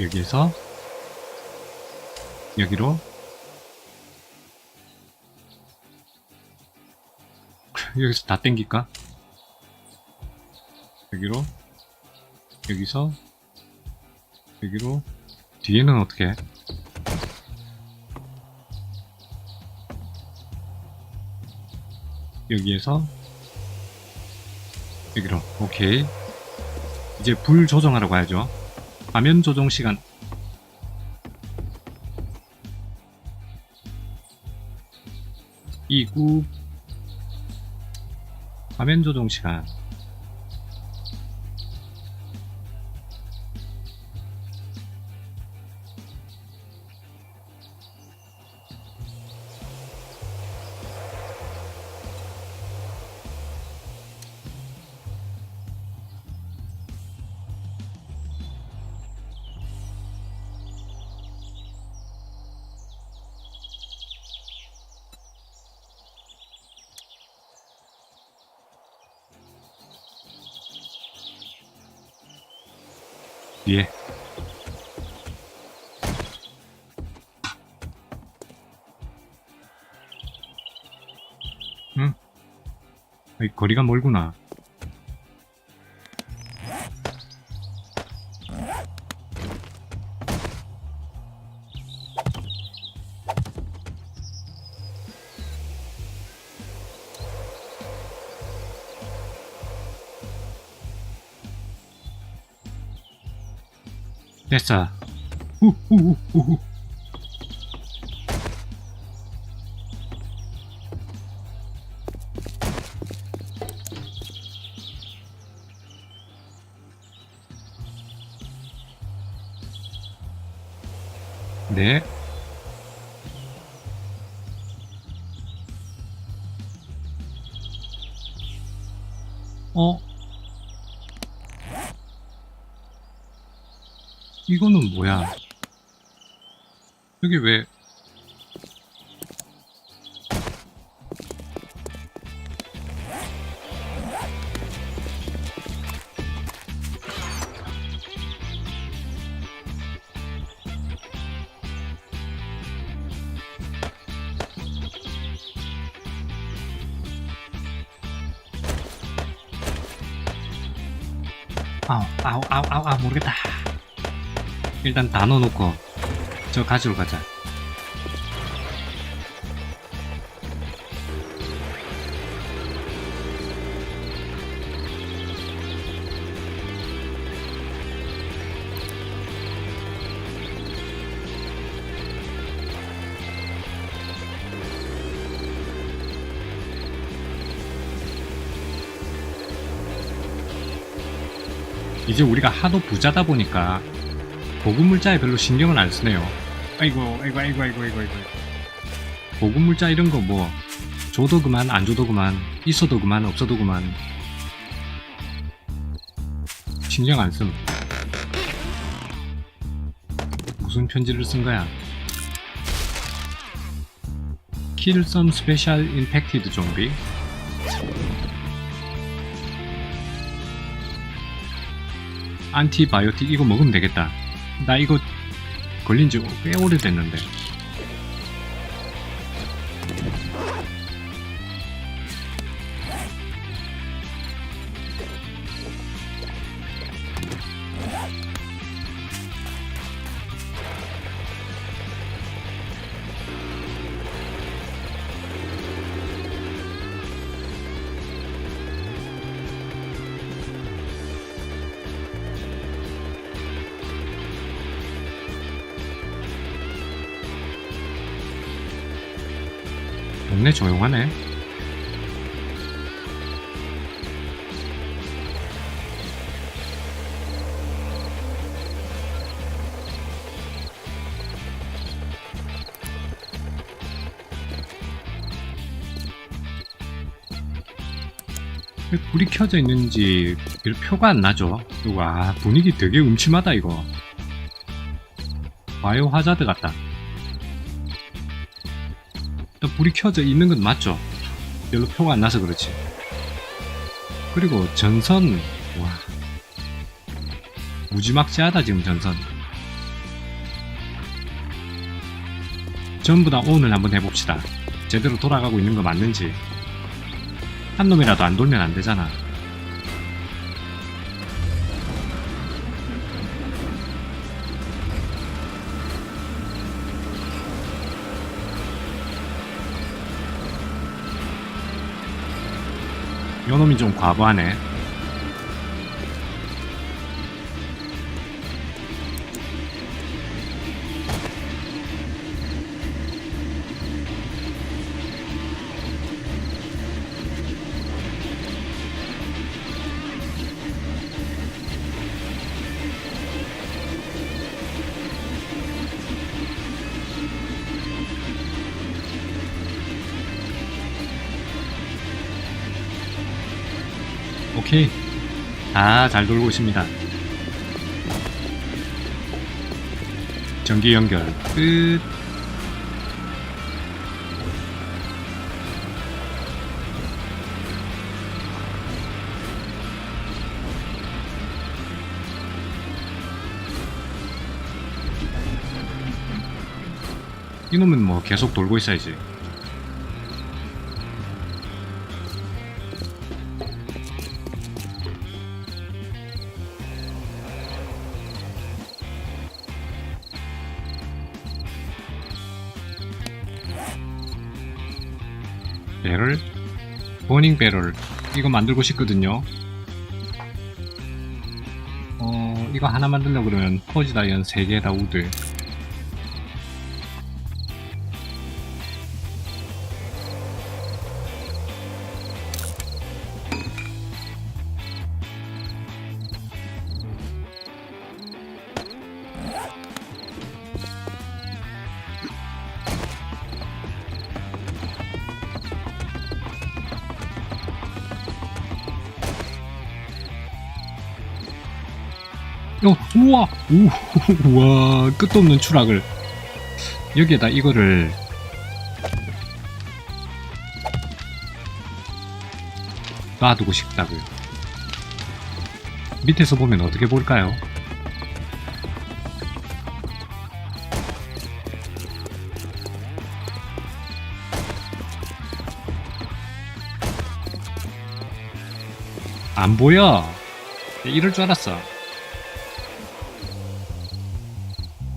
여기에서 여기로 여기서 다 땡길까? 여기로 여기서 여기로 뒤에는 어떻게 해? 여기에서 여기로 오케이 이제 불 조정하러 가야죠 화면 조정 시간. 이구. 화면 조정 시간 뒤에 응? 거리가 멀구나 Wiesz? Uh, uh, uh, uh. 여기 왜? 아우 아우 아우 아우 모르겠다. 일단 다 넣어놓고 저 가지러 가자. 이제 우리가 하도 부자다 보니까 고급 물자에 별로 신경을 안 쓰네요. 아이고, 아이고, 아이고, 아이고, 아이고, 아이고. 고급 물자 이런 거 뭐, 줘도 그만, 안 줘도 그만, 있어도 그만, 없어도 그만. 신경 안 씀. 무슨 편지를 쓴 거야? Kill some special infected zombie. 안티바이오틱 이거 먹으면 되겠다. 나 이거 걸린 지 꽤 오래됐는데. 조용하네. 왜 불이 켜져 있는지 별 표가 안 나죠. 와 분위기 되게 음침하다 이거. 바이오 하자드 같다. 불이 켜져 있는 건 맞죠? 별로 표가 안 나서 그렇지. 그리고 전선, 와. 무지막지하다, 지금 전선. 전부 다 오늘 한번 해봅시다. 제대로 돌아가고 있는 거 맞는지. 한 놈이라도 안 돌면 안 되잖아. 요 놈이 좀 과부하네. 다 잘 돌고 있습니다. 전기 연결 끝. 이놈은 뭐 계속 돌고 있어야지. 버닝 배럴. 이거 만들고 싶거든요. 어 이거 하나 만들려고 그러면 포지 다이언 3개에다 우드 어, 우와, 우, 우와, 끝도 없는 추락을. 여기에다 이거를 놔두고 싶다고요. 밑에서 보면 어떻게 볼까요? 안 보여. 이럴 줄 알았어.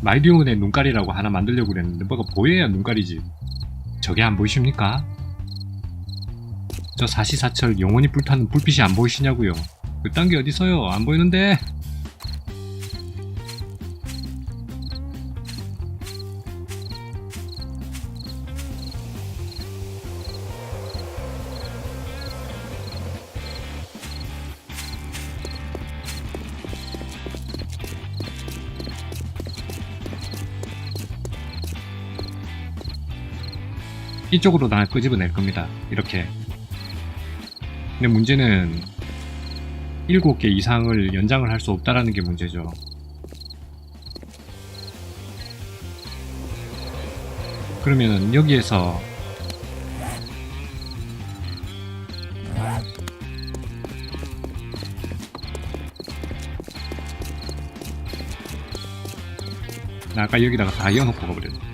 마이디오문의 눈깔이라고 하나 만들려고 그랬는데 뭐가 보여야 눈깔이지. 저게 안 보이십니까? 저 사시사철 영원히 불타는 불빛이 안 보이시냐고요. 그딴 게 어디서요? 안 보이는데 이쪽으로 다 끄집어낼 겁니다. 이렇게. 근데 문제는 7개 이상을 연장을 할 수 없다라는 게 문제죠. 그러면은 여기에서 나 아까 여기다가 다 이어놓고 가버렸네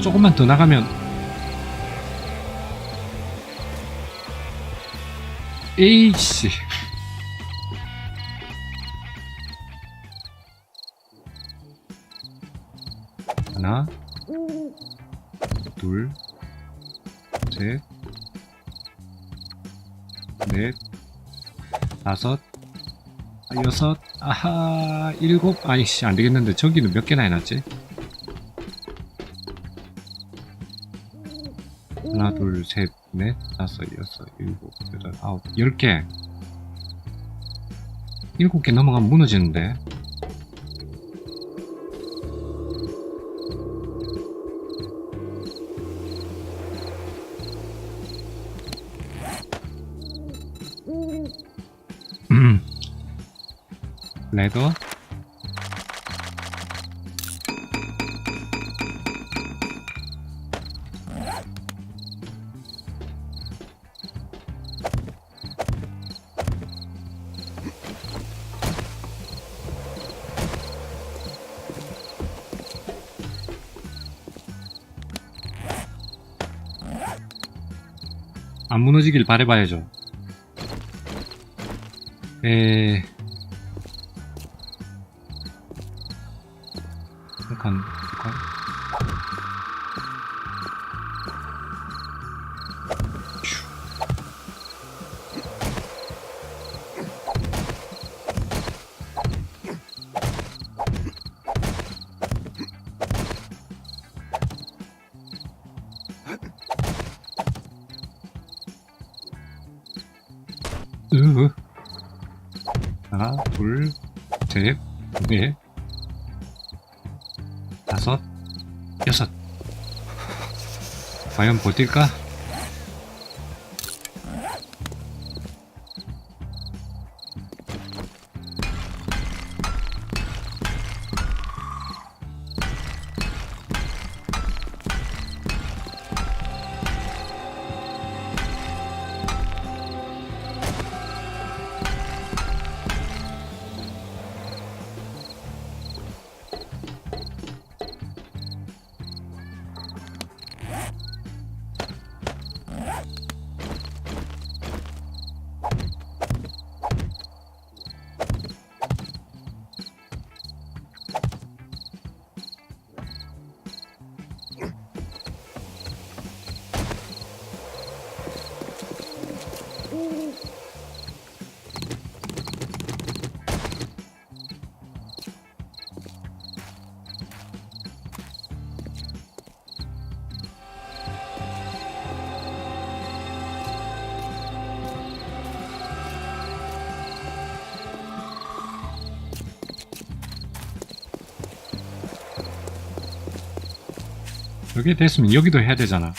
조금만 더 나가면 에이씨. 하나 둘셋 넷 다섯 아, 여섯 아하 일곱. 아이씨 안되겠는데 저기는 몇 개나 해놨지 하나, 둘, 셋, 넷, 다섯, 여섯, 일곱, 여덟, 아홉, 열 개. 일곱 개 넘어가면 무너지는데. 음. 레더 안 무너지길 바래봐야죠. 에. 잠깐, 잠깐. 셋, 넷, 다섯, 여섯. 과연 버틸까? 여기 됐으면 여기도 해야 되잖아.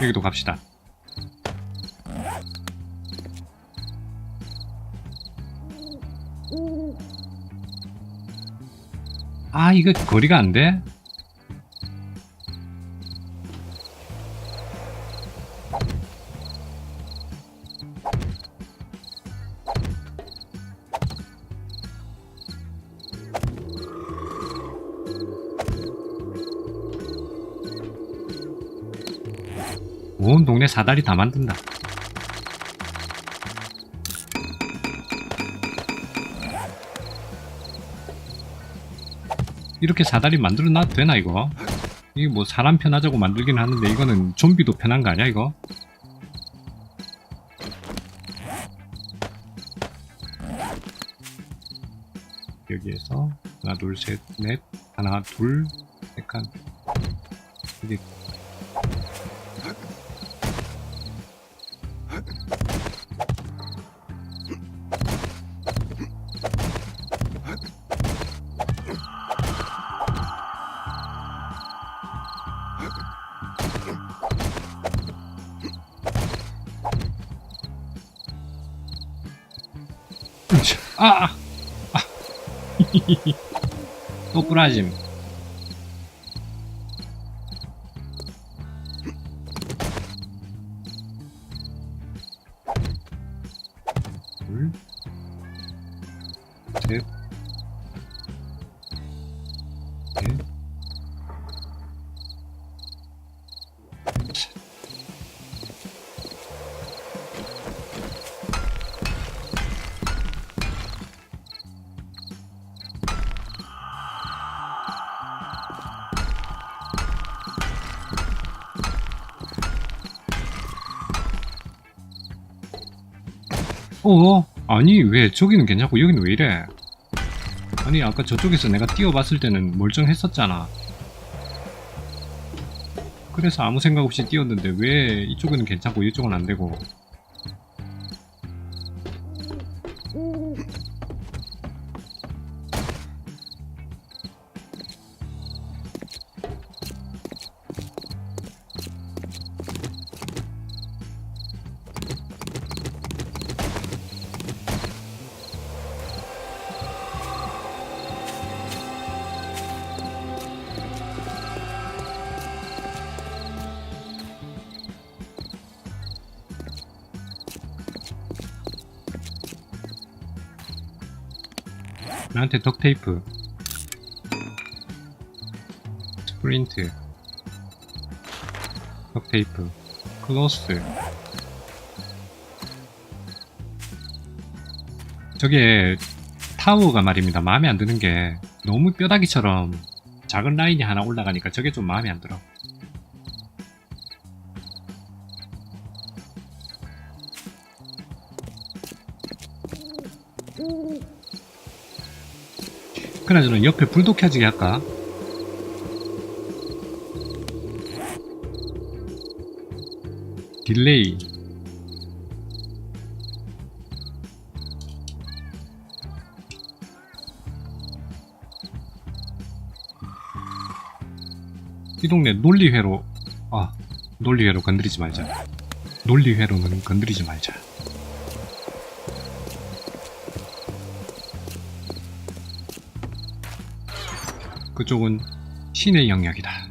여기도 갑시다. 아, 이거 거리가 안 돼? 사다리 다 만든다. 이렇게 사다리 만들어 놔도 되나 이거? 이게 뭐 사람 편하자고 만들긴 하는데 이거는 좀비도 편한 거 아니야 이거? 여기에서 하나 둘 셋 넷 하나 둘셋칸 여기 또 부라짐. 어? 아니 왜 저기는 괜찮고 여기는 왜 이래? 아니 아까 저쪽에서 내가 뛰어봤을 때는 멀쩡했었잖아. 그래서 아무 생각 없이 뛰었는데 왜 이쪽은 괜찮고 이쪽은 안 되고? 나한테 덕테이프. 스프린트. 덕테이프. 클로스. 저게 타워가 말입니다. 마음에 안 드는 게 너무 뼈다귀처럼 작은 라인이 하나 올라가니까 저게 좀 마음에 안 들어 그나저나 옆에 불도 켜지게 할까? 딜레이. 이 동네 논리회로 아 논리회로 건드리지 말자. 논리회로는 건드리지 말자 그쪽은 신의 영역이다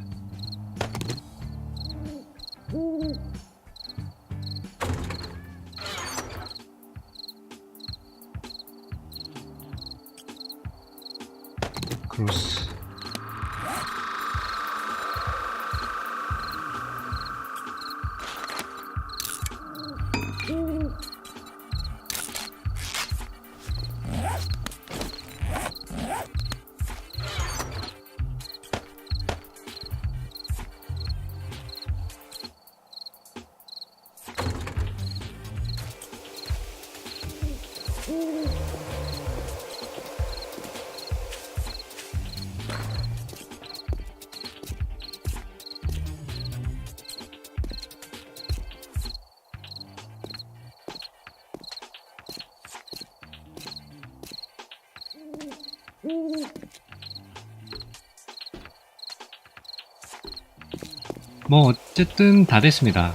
뭐 어쨌든 다 됐습니다.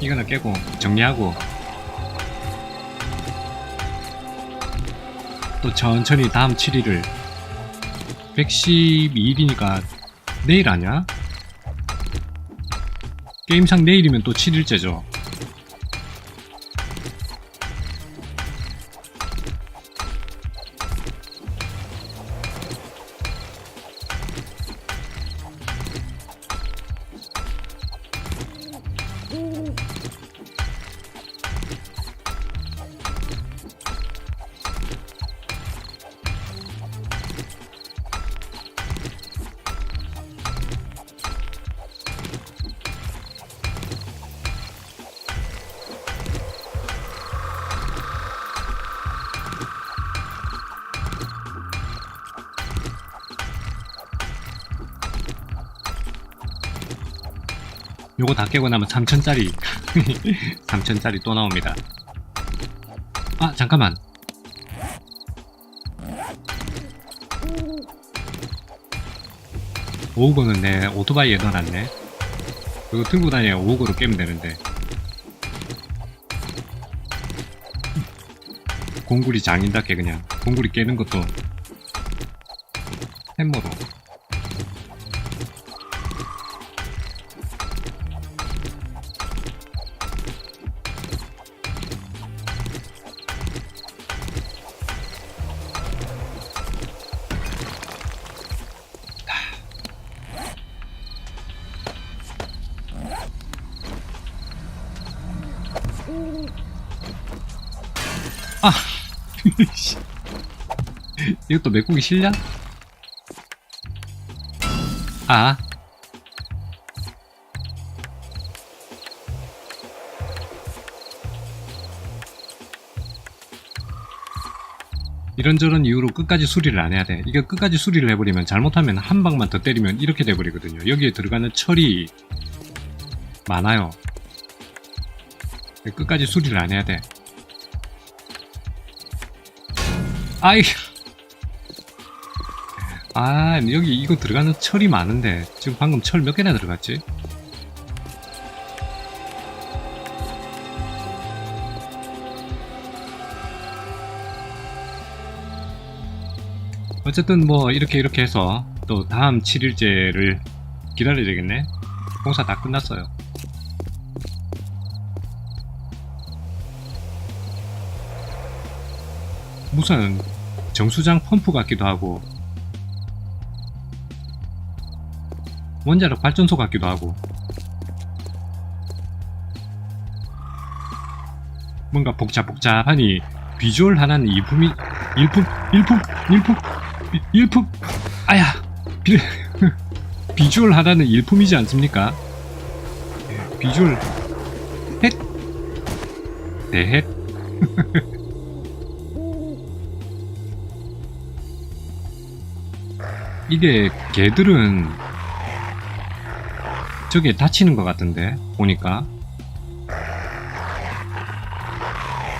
이거는 깨고 정리하고 또 천천히 다음 7일을 112일이니까 내일 아냐? 게임상 내일이면 또 7일째죠. 요거 다 깨고 나면 3천짜리 3천짜리 또 나옵니다. 아 잠깐만. 오우거는 내 오토바이에 넣어놨네. 이거 들고 다녀야 오우거로 깨면 되는데. 공구리 장인답게 그냥 공구리 깨는 것도 햄머로 이것도 메꾸기 실냐? 아. 이런저런 이유로 끝까지 수리를 안 해야 돼. 이게 끝까지 수리를 해버리면 잘못하면 한 방만 더 때리면 이렇게 돼버리거든요. 여기에 들어가는 철이 많아요. 끝까지 수리를 안 해야 돼. 아이. 아, 여기 이거 들어가는 철이 많은데 지금 방금 철 몇 개나 들어갔지? 어쨌든 뭐 이렇게 이렇게 해서 또 다음 7일째를 기다려야 되겠네. 공사 다 끝났어요. 무슨 정수장 펌프 같기도 하고 원자력 발전소 같기도 하고 뭔가 복잡복잡하니 비주얼 하나는 일품이 일품 일품 일품 일- 일품 아야 비, 비주얼 하나는 일품이지 않습니까? 예, 비주얼 헷 대헷 이게 개들은 저게 다치는 것 같은데 보니까.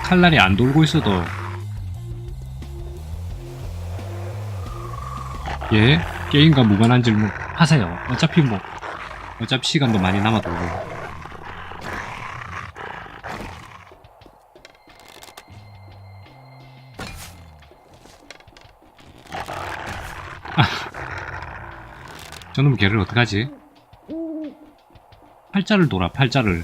칼날이 안 돌고 있어도. 예 게임과 무관한 질문 하세요. 어차피 뭐 어차피 시간도 많이 남아돌고 저놈 걔를 어떡하지? 팔자를 돌아 팔자를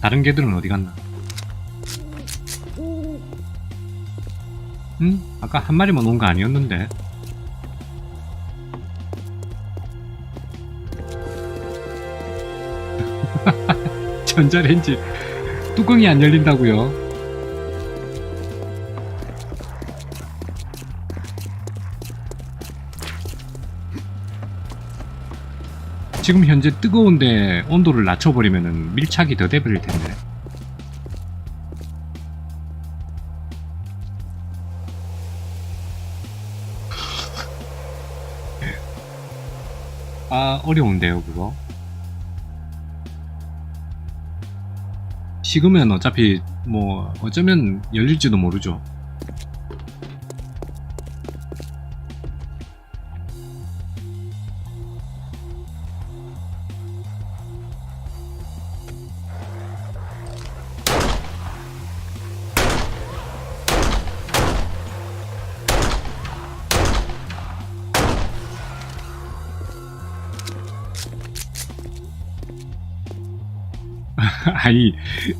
다른 개들은 어디 갔나? 응? 아까 한 마리만 온 거 아니었는데? 전자레인지 뚜껑이 안 열린다고요? 지금 현재 뜨거운데 온도를 낮춰버리면 밀착이 더 돼버릴 텐데. 아, 어려운데요, 그거. 식으면 어차피 뭐 어쩌면 열릴지도 모르죠.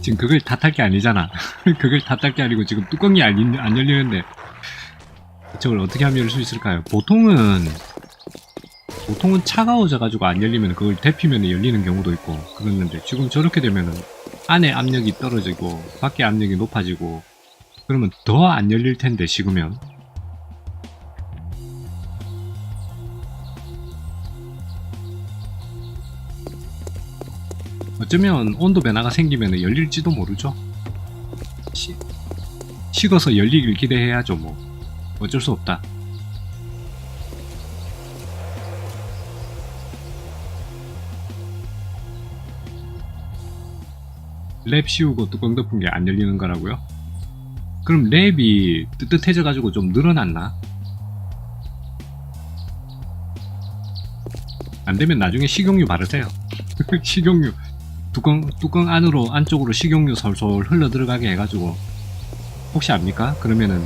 지금 그걸 탓할 게 아니잖아. 그걸 탓할 게 아니고 지금 뚜껑이 안, 열- 안 열리는데 저걸 어떻게 하면 열 수 있을까요? 보통은 보통은 차가워져 가지고 안 열리면 그걸 데피면 열리는 경우도 있고 그랬는데 지금 저렇게 되면은 안에 압력이 떨어지고 밖에 압력이 높아지고 그러면 더 안 열릴 텐데 식으면 어쩌면 온도 변화가 생기면 열릴지도 모르죠. 시- 식어서 열리길 기대해야죠, 뭐. 어쩔 수 없다. 랩 씌우고 뚜껑 덮은 게 안 열리는 거라고요? 그럼 랩이 뜨뜻해져 가지고 좀 늘어났나? 안 되면 나중에 식용유 바르세요. 식용유 뚜껑 뚜껑 안으로 안쪽으로 식용유 솔솔 흘러 들어가게 해가지고 혹시 압니까? 그러면은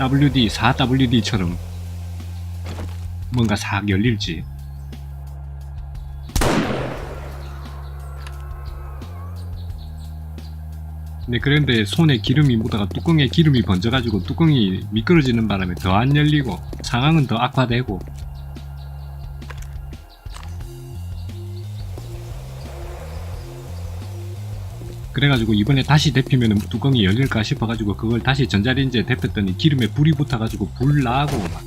WD 4WD처럼 뭔가 싹 열릴지. 네, 그런데 손에 기름이 묻어가 뚜껑에 기름이 번져가지고 뚜껑이 미끄러지는 바람에 더 안 열리고 상황은 더 악화되고 그래가지고 이번에 다시 데피면 뚜껑이 열릴까 싶어가지고 그걸 다시 전자레인지에 데폈더니 기름에 불이 붙어가지고 불 나고 막.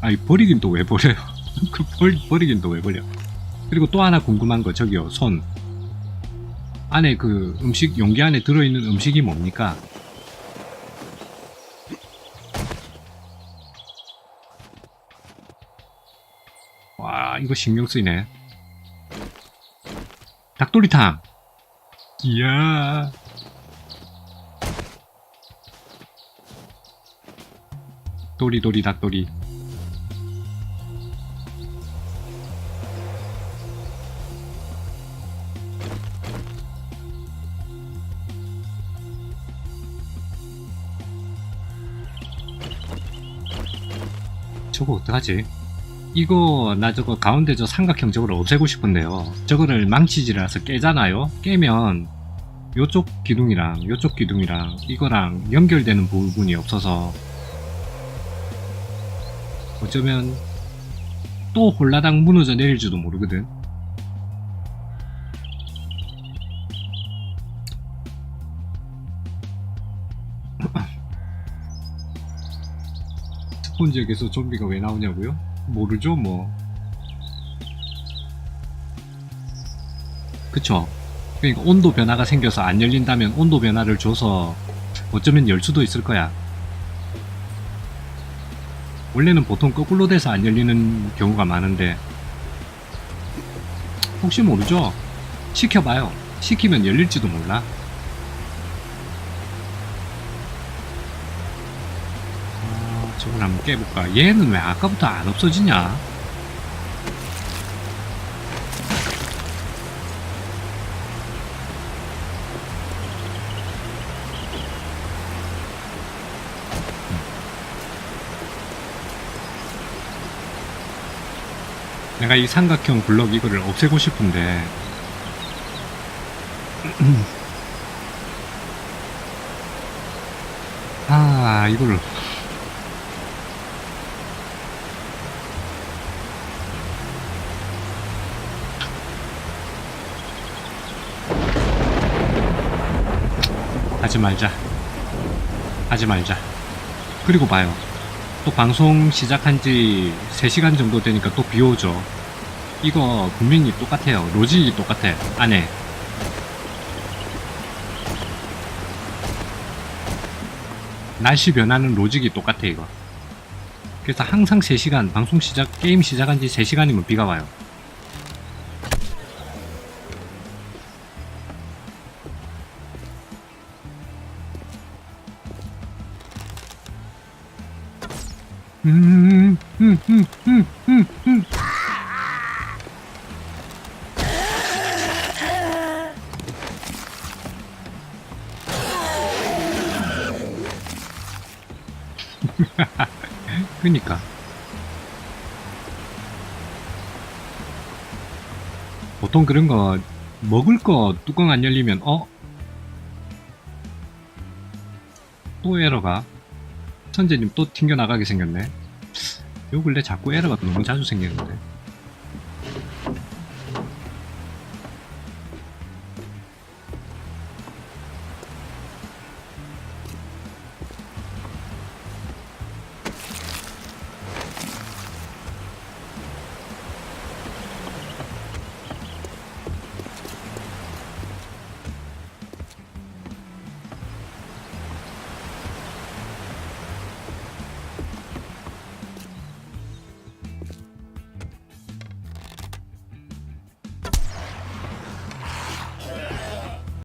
아니 버리긴 또 왜 버려요? 그 버, 버리긴 또 왜 버려? 그리고 또 하나 궁금한 거 저기요 손. 안에 그 음식 용기 안에 들어있는 음식이 뭡니까? 와 이거 신경 쓰이네 닭도리탕. 이야. 도리도리 닭도리. 저거 어떡하지? 이거 나 저거 가운데 저 삼각형 저걸 없애고 싶은데요. 저거를 망치질해서 깨잖아요. 깨면 요쪽 기둥이랑 요쪽 기둥이랑 이거랑 연결되는 부분이 없어서 어쩌면 또 홀라당 무너져 내릴지도 모르거든. 스폰 지역에서 좀비가 왜 나오냐고요? 모르죠 뭐. 그쵸? 그러니까 온도 변화가 생겨서 안 열린다면 온도 변화를 줘서 어쩌면 열 수도 있을 거야. 원래는 보통 거꾸로 돼서 안 열리는 경우가 많은데 혹시 모르죠? 시켜봐요. 시키면 열릴지도 몰라 한번 깨볼까? 얘는 왜 아까부터 안 없어지냐? 내가 이 삼각형 블럭 이거를 없애고 싶은데. 아 이걸 하지 말자 하지 말자 그리고 봐요 또 방송 시작한 지 3시간 정도 되니까 또 비 오죠. 이거 분명히 똑같아요. 로직이 똑같아. 안에. 날씨 변하는 로직이 똑같아, 이거. 그래서 항상 3시간, 방송 시작, 게임 시작한 지 3시간이면 비가 와요. 그니까. 보통 그런 거, 먹을 거 뚜껑 안 열리면, 어? 또 에러가? 천재님 또 튕겨나가게 생겼네. 요 근래 자꾸 에러가 너무 자주 생기는데.